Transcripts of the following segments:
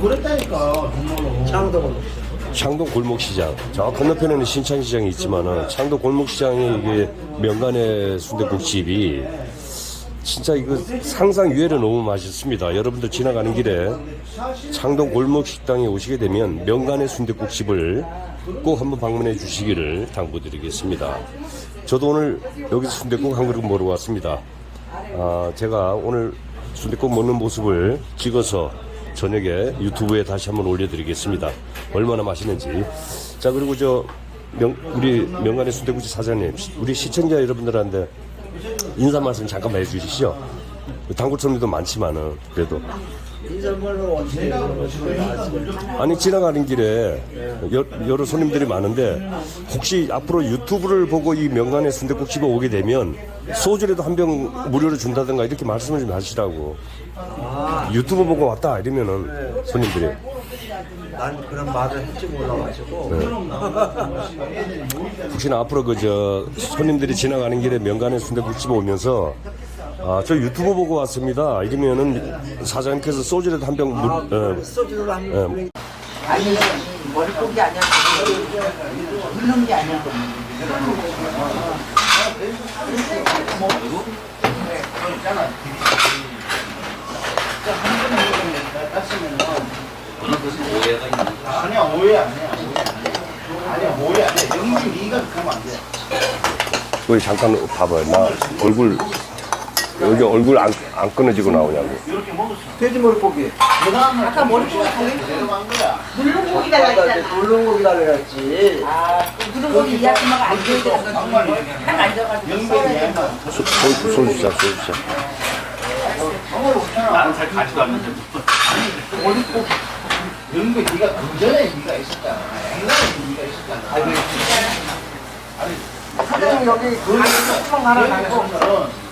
그랬다니까 정말로. 창동은 창동 골목시장. 저 건너편에는 신창시장이 있지만은 창동 골목시장에 이게 명간의 순대국집이 진짜 이거 상상 이외로 너무 맛있습니다. 여러분들 지나가는 길에 창동 골목 식당에 오시게 되면 명간의 순대국집을 꼭 한번 방문해 주시기를 당부드리겠습니다. 저도 오늘 여기서 순대국 한 그릇 먹으러 왔습니다. 아, 제가 오늘 순대국 먹는 모습을 찍어서 저녁에 유튜브에 다시 한번 올려드리겠습니다. 얼마나 맛있는지. 자 그리고 저 명, 우리 명간의 순대국집 사장님, 우리 시청자 여러분들한테 인사 말씀 잠깐만 해주시죠. 단골 손님도 많지만은 그래도. 아니 지나가는 길에 여, 여러 손님들이 많은데 혹시 앞으로 유튜브를 보고 이 명간의 순대국집에 오게 되면 소주라도 한 병 무료로 준다든가 이렇게 말씀을 좀 하시라고. 유튜브 보고 왔다 이러면은 손님들이. 난 그런 말을 할지 몰라가지고. 혹시나 앞으로 그 저 손님들이 지나가는 길에 명간의 순대국집에 오면서 아, 저 유튜브 보고 왔습니다. 이러면은 사장님께서 소주라도 한병 물, 어, 소주를 한 어, 아니 머릿고기 아니야 묻는 게 아니야 아니야 오해 아니야. 아니야 오해 아니야. 영민 네가 그러면 안 돼. 여기 잠깐 봐봐요. 나 얼굴 여기 얼굴 안, 안 끊어지고 나오냐고. 돼지 머릿고기 아까 머릿고기 달래 내려간 거야. 묻는 고기 아까 달라 이제 했잖아 돌롱고기 달래야지 아 묻는 고기 이 아줌마가 안 되더라고 딱 앉아가지고 썰어야 얘만. 소, 소, 소주자, 소주자. 나는 잘 가지도 않는데 영민 네가 그 전에 네가 있었잖아. 옛날에 네가 있었잖아. 사장님 여기 가방 하나 달고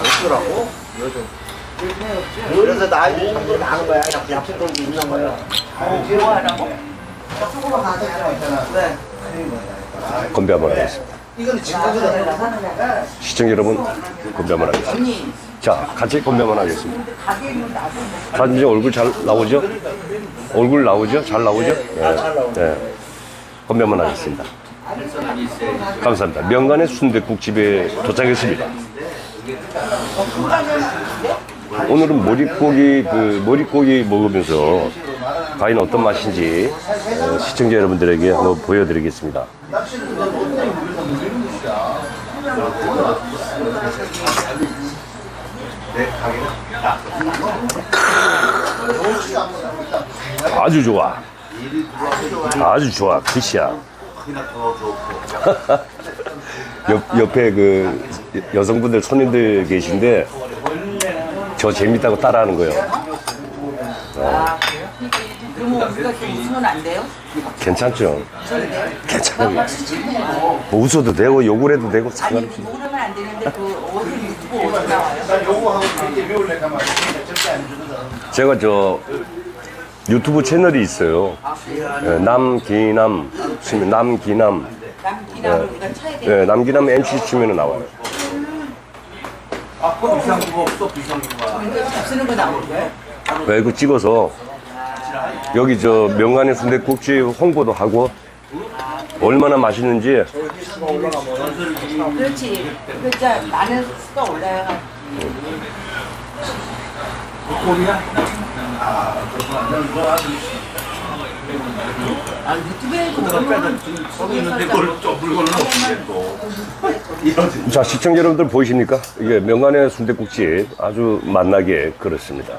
없더라고 요즘 그래서 나이 좀 나는 거야 약속동기 있는 거야 뭐 하라고? 네 건배 한번 하겠습니다. 시청자 여러분, 건배 한번 하겠습니다. 자, 같이 건배 한번 하겠습니다. 사진 중 얼굴 잘 나오죠? 얼굴 나오죠? 잘 나오죠? 네. 네. 건배 한번 하겠습니다. 감사합니다. 명간의 순대국 집에 도착했습니다. 오늘은 머릿고기 그 머릿고기 먹으면서 과연 어떤 맛인지 어, 시청자 여러분들에게 한번 보여드리겠습니다. 아주 좋아. 아주 좋아. 굿이야. 옆, 옆에 그 여성분들 손님들 계신데 저 재밌다고 따라하는 거예요. 아 그래요? 그러면 우리가 좀 웃으면 안 돼요? 괜찮죠? 괜찮아요. 뭐 웃어도 되고 욕을 해도 되고 아니 상관없이. 모르면 안 되는데 그 어디 유튜브 어디 나와요? 요거하고 절대 안 주거든. 제가 저 유튜브 채널이 있어요. 예, 남기남 치면 남기남. 남기남을 우리가 쳐야 돼 예, 남기남 MC 치면 나와요. 아 그거 비상구가 없어 비상구가. 근데 쓰는 거 나오는 거예요? 왜 이거 찍어서? 여기 저 명간의 순대국집 홍보도 하고 얼마나 맛있는지. 그렇지. 그러니까 많은 수가 올라야 자 시청자 여러분들 보이십니까? 이게 명간의 순대국집 아주 맛나게 그렇습니다.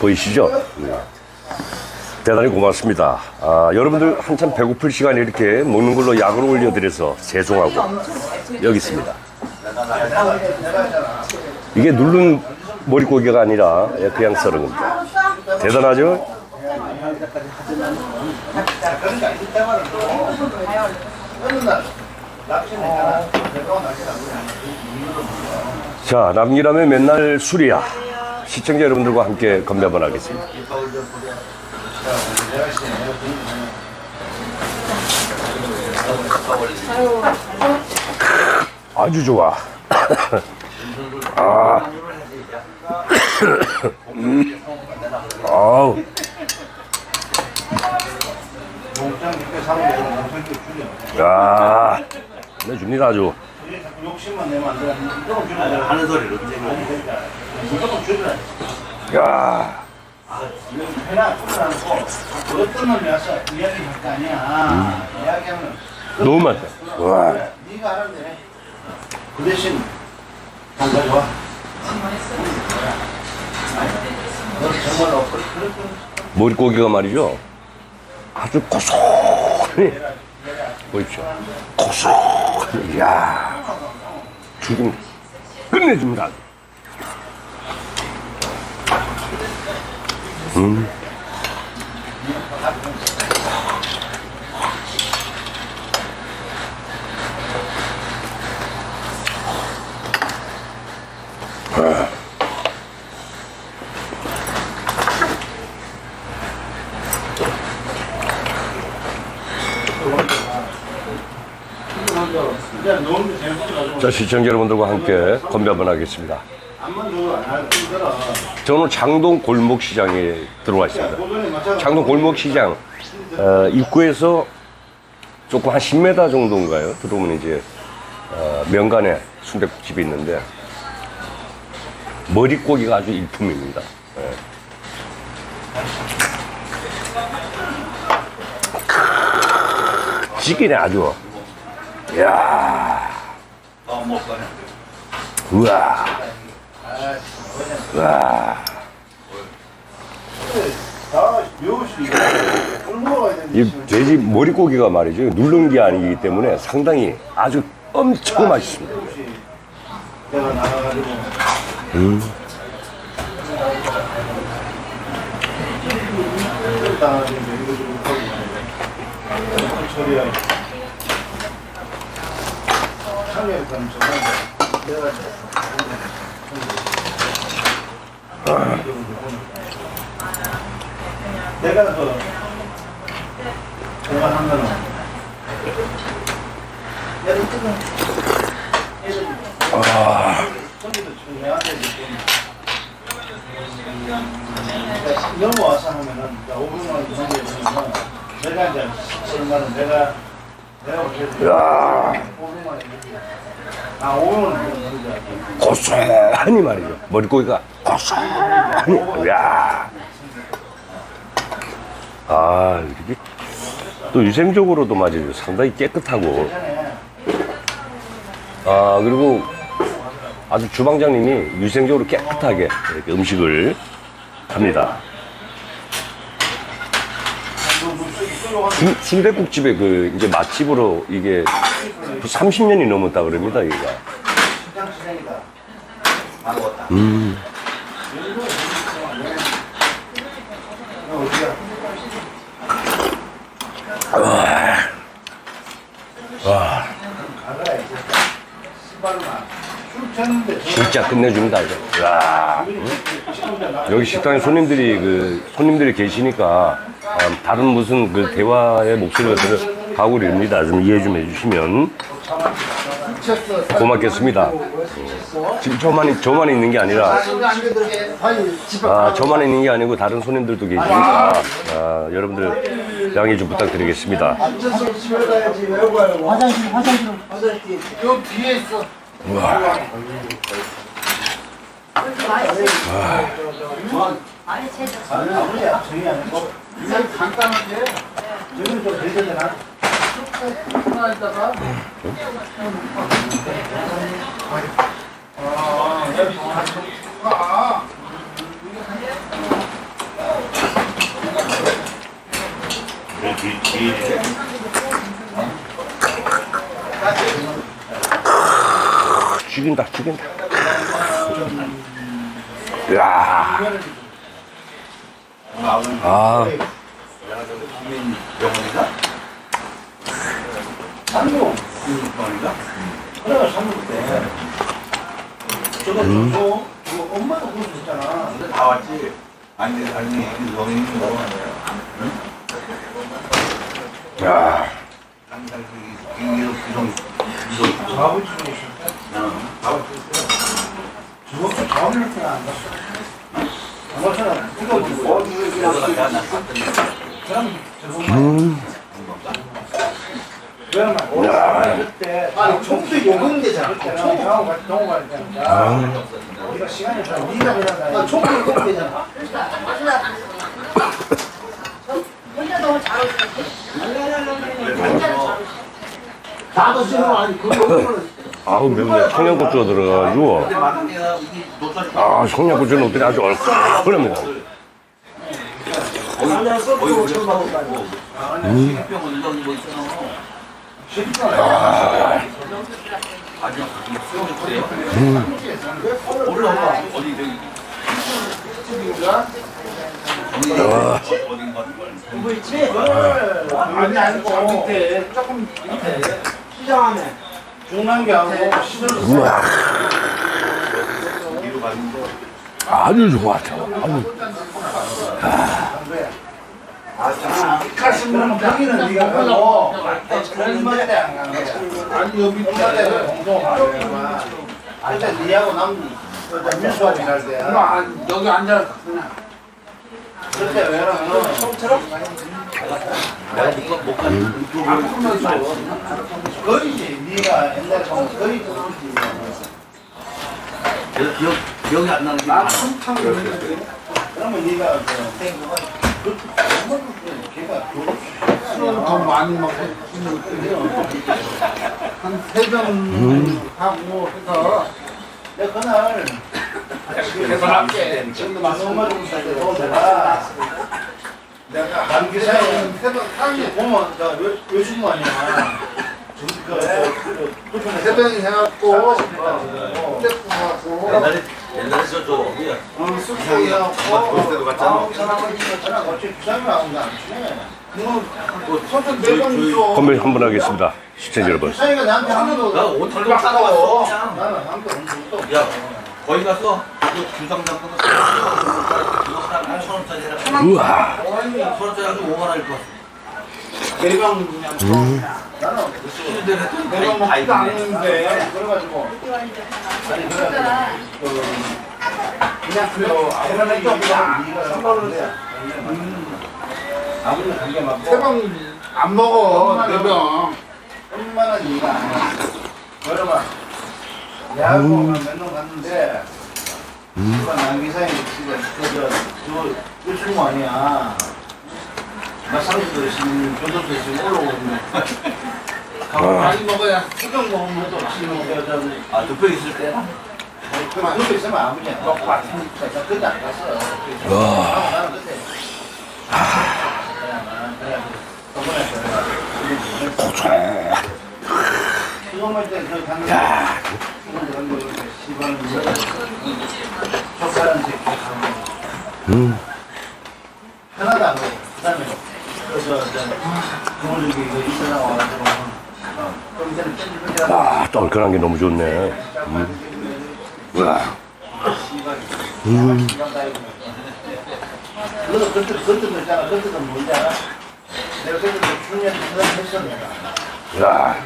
보이시죠? 네. 대단히 고맙습니다. 아, 여러분들 한참 배고플 시간에 이렇게 먹는 걸로 약을 올려드려서 죄송하고 여기 있습니다. 이게 누른 머릿고기가 아니라 그냥 썰은 겁니다. 대단하죠? 자, 남기라면 맨날 술이야. 시청자 여러분들과 함께 건배 한번 하겠습니다. 아주 좋아. 아. 아우, 밑에 줄여. 야, 내 줍니다 아주. 이게 자꾸 욕심만 내면 안 돼. 무조건. 하는 소리를 언제 그러니까 무조건 줄여야 돼. 야, 해나 줄여놓고 어떤 놈이 와서 이야기할 거 아니야. 이야기하면 너무 맛있다. 와, 네가 데. 그 대신 한가지 와. 너 그- 그렇게 머릿고기가 말이죠. 아주 고소하니 보십시오. 고소하니, 야, 죽임 끝내줍니다. 음. 그냥 너무 재밌어. 자, 시청자 여러분들과 함께 건배 한번 하겠습니다. 저는 장동 골목시장에 들어와 있습니다. 장동 골목시장 어, 입구에서 조금 한 10m 정도인가요? 들어오면 이제 어, 명간에 순대국집이 있는데 머릿고기가 아주 일품입니다. 예. 찌기네 아주. 이야. 우와. 우와. 이 돼지 머릿고기가 말이죠. 누른 게 아니기 때문에 상당히 아주 엄청 맛있습니다. 음. 3년 반 정도 내가 내가 그 정말 한 거는 내가 지금 지금 말은 내가 내가 볼때 500만 원아 500만 원 정도 고소하니 말이죠. 머릿고기가 고소하니. 야. 아, 이게 또 위생적으로도 말이죠. 상당히 깨끗하고. 아, 그리고 아주 주방장님이 위생적으로 깨끗하게 이렇게 음식을 합니다. 순- 순댓국집에 그 이제 맛집으로 이게 30년이 넘었다 그럽니다, 여기가. 음. 쳤는데 저 진짜 끝내줍니다, 이거. 야 여기 식당에 손님들이 그 손님들이 계시니까 아, 다른 무슨 그 대화의 목소리가 들어가고 이럽니다. 좀 이해 좀 해주시면 고맙겠습니다. 지금 저만 저만 있는 게 아니라 아 저만 있는 게 아니고 다른 손님들도 계시니까 아, 여러분들 양해 좀 부탁드리겠습니다. 아무리야 정이 아니고 이건 간단한데 저는 좀 되잖아 죽인다, 죽인다. 야, 아, 상용 그래가 상용 때 저거 저거 저거 엄마도 수 있잖아 다 왔지. 아니 아니 영인이 너무 야, 항상 그 이런 이런 아버지 때 아버지 저것도 저를 때안 갔어 저것처럼 이거 뭐 그러면 그때 아니 총도 요금 되잖아. 총. 우리가 시간이 다 네가 그냥 다 아, 총도 요금 되잖아. 혼자 너무 잘 오시는데? 나도 싫어 아니 그거는 아우 매운데 청양고추가 들어가가지고 아 청양고추는 어떻게 아주 얼큰합니다 처음 받은 거 아니야. 아니 아니 조금 시장하네. 중남교하고 시설 아주 좋아 가시면 거기는 네가 가고 얼마 때안 가는 거야. 아니 여기 밑에 공동하는 거야 일단 니하고 남 민수하고 갈 때야. 여기 앉아 그냥 그때 왜냐면 처음처럼? 거리 지 네가 옛날에 보면 거리 거리지 기억 기억이 안 나는 게나 한탕 그러는데 그러면 네가 그 걔가 술은 더 많이 먹고 한세병 하고 해서 내가 그날 그래서 함께 지금도 마성마 좀 살때 내가 내가 남기사에 세병 상이 보면 나 요- 요즘 거 아니야 그 세병이 해갖고 고 떼꾸하고. 옛날에 옛날에 저저 뭐야? 쑥쑥이 해갖고 그때도 갔잖아. 사람은 어차피 부산이 나온다 안 치네 소주 네병 있어. 건배 한번 하겠습니다. 시청자 여러분. 부산이가 나한테 하나도 나막 따라왔어. 그냥 나는 한도 없어. 야 거기 가서 그 주상장 끊었어. 그거 하나 천 원짜리 해라 우와. 천 원짜리 가지고 5만 원일 거 그냥 나는 수준대로 했더니 네병 다 먹지도 않는데 그래가지고. 아니 그래 그냥 그 쪽이랑 네가 상관없는데 아버지는 관계 맞고. 세병 안 먹어 네병 얼마나 네가 안 해. 여러분 야구만 몇년 갔는데 누가 남기사에 지금 그저 요즘 아니야 마상수들 지금 교도소 지금 올라오고 있네. 많이 먹어야 수경 먹으면 또 지금 그저 아 눕혀 있을 때 그만 그거 있으면 아버지야 먹고 왔으니까 나 그때 안 갔어 와 나는 그때 저번에 그거 먹을 갔는데 젓가락 새끼. 음. 하나도 안 먹어 그다음에 그저 그걸 여기 이거 이사장 와가지고 좀 이제는 뺀질뺀질하고 아 얼큰한 게 너무 좋네 음. 우와 음. 야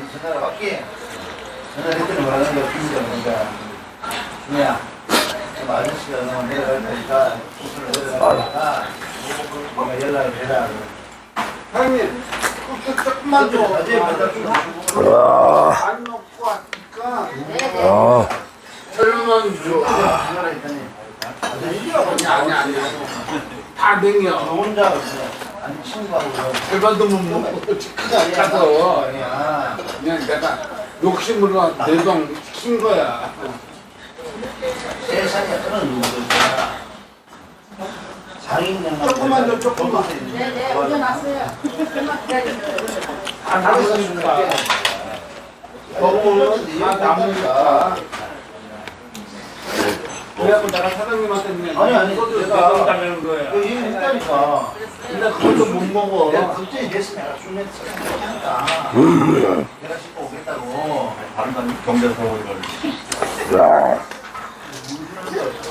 아저씨가 너무 내려갈 테니까 그 아. 아니 아니 다 냉겨 너 혼자 아니 친구하고 절반도 못 먹고 아니야. 가서 아니야. 그냥 내가 욕심으로 시킨 거야. 세상에 그런 장인장 조금만 더, 조금만. 네네 올려놨어요. 조금만 기다려주세요. 다. 남으니까 먹으면 다 남으니까 그래갖고 내가 사장님한테 그냥 아니, 아니, 이것도 내가- 네병 달라는 거야 그 얘기 했다니까. 근데 그것도 못 먹어. 내가 갑자기 됐어 내가 술래 하니까. 내가 씻고 오겠다고. 다른 사람 경제 상황을.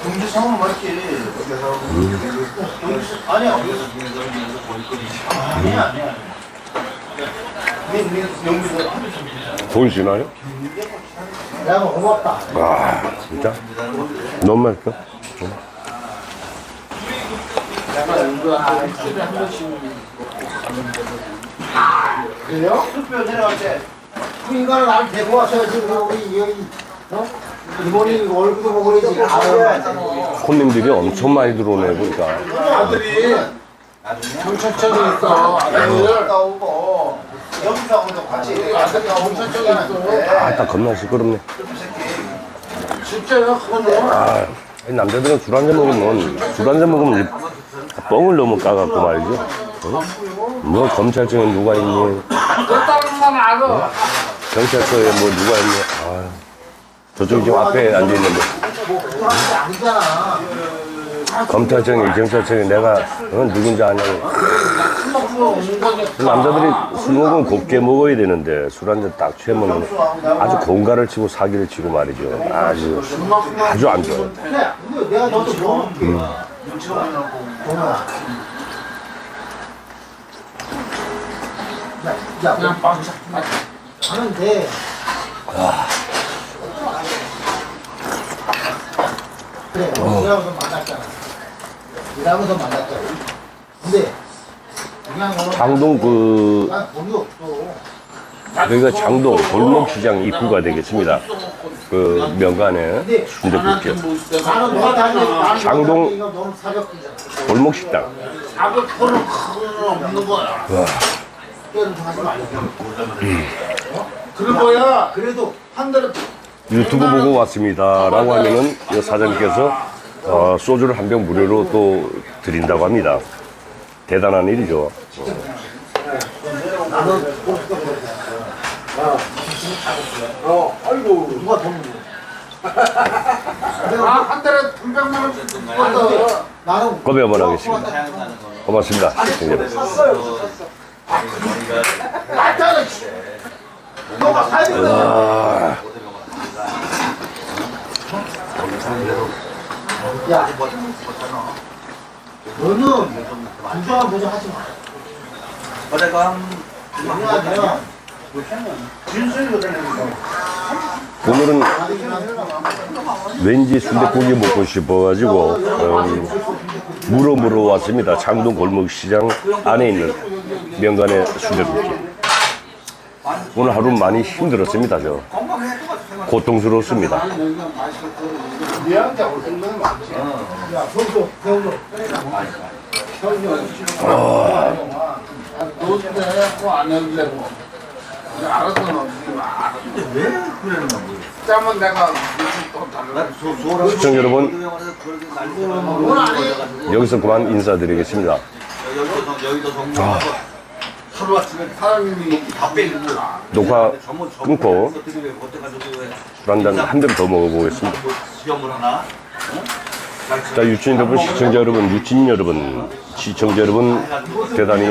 경주 상황 맞지. 경주 아니야. 아니야 아니야 보이시나요? 내가 고맙다 와 진짜? 너무 맛있어? 그래요? 숲뼈 내려갈 때 그 인간을 날 데리고 왔어야지 우리 여기. 어? 이모님 얼굴도 보고 그러지. 아유. 손님들이 엄청 많이 들어오네 보니까. 아들이. 경찰청에 있어. 아들. 갔다 오고 여기서하고도 같이 우리 아들이 경찰청에 있어 아, 딱 겁나 시끄럽네. 진짜요 그거는 아, 이 남자들은 술 한 잔 먹으면, 술 한 잔 먹으면 이 뻥을 너무 까갖고 말이죠. 어? 뭐 검찰청에 누가 있니? 알아 경찰서에 뭐 누가 있니? 아, 저쪽 지금 앞에 앉아있는데. 아니잖아 검찰청에, 경찰청에 내가 어, 누군지 아냐고. 그 남자들이 술 먹으면 곱게 먹어야 되는데 술 한 잔 딱 취하면 아주 공갈을 치고 사기를 치고 말이죠. 아주, 아주 안 좋아요. 뭐 그냥 막 하는데 그래 일하고서 만났잖아. 일하고서 만났잖아. 근데 뭐 장동 그, 여기가 장동 골목시장 입구가 되겠습니다. 그 너가 다니는 나는 장동- 골목식당. 거야 그래도 한 달에 유튜브 보고 왔습니다. 라고 하면은 이 사장님께서 어, 소주를 한 병 무료로 또 드린다고 합니다. 대단한 일이죠. 어 아이고. 누가 돈 아한 달에 300만 원 줬어 나는 겁에 한번 하겠습니다. 고맙습니다. 시청자 여러분. 맞잖아 너가 사야 된다 아, 야. 너는 부정한 부정 하지 마 오늘은 왠지 순대국이 먹고 싶어가지고 음, 물어 물어 왔습니다. 장동 골목시장 안에 있는 명간의 순대국집. 오늘 하루 많이 힘들었습니다. 저 고통스럽습니다. 미 안하게 올 생각은 많지 야 저기도 배우도 너도 해갖고 안 해도 되고 그냥 알아서 넣지 마왜 그러는 거야? 짜면 내가 무슨 또 달라 소소라고 시청자 여러분. 여기서 그만 인사드리겠습니다. 여기도 정- 여기도 정리하고 하루 아침에 사장님이 다 빼는 거야. 녹화 끊고 어떻게 왜 어떻게 가지고 왜술한잔한더 먹어보겠습니다. 뭐 시험을 하나? 자, 유치인 여러분, 시청자 여러분, 유치인 여러분, 시청자 여러분, 대단히.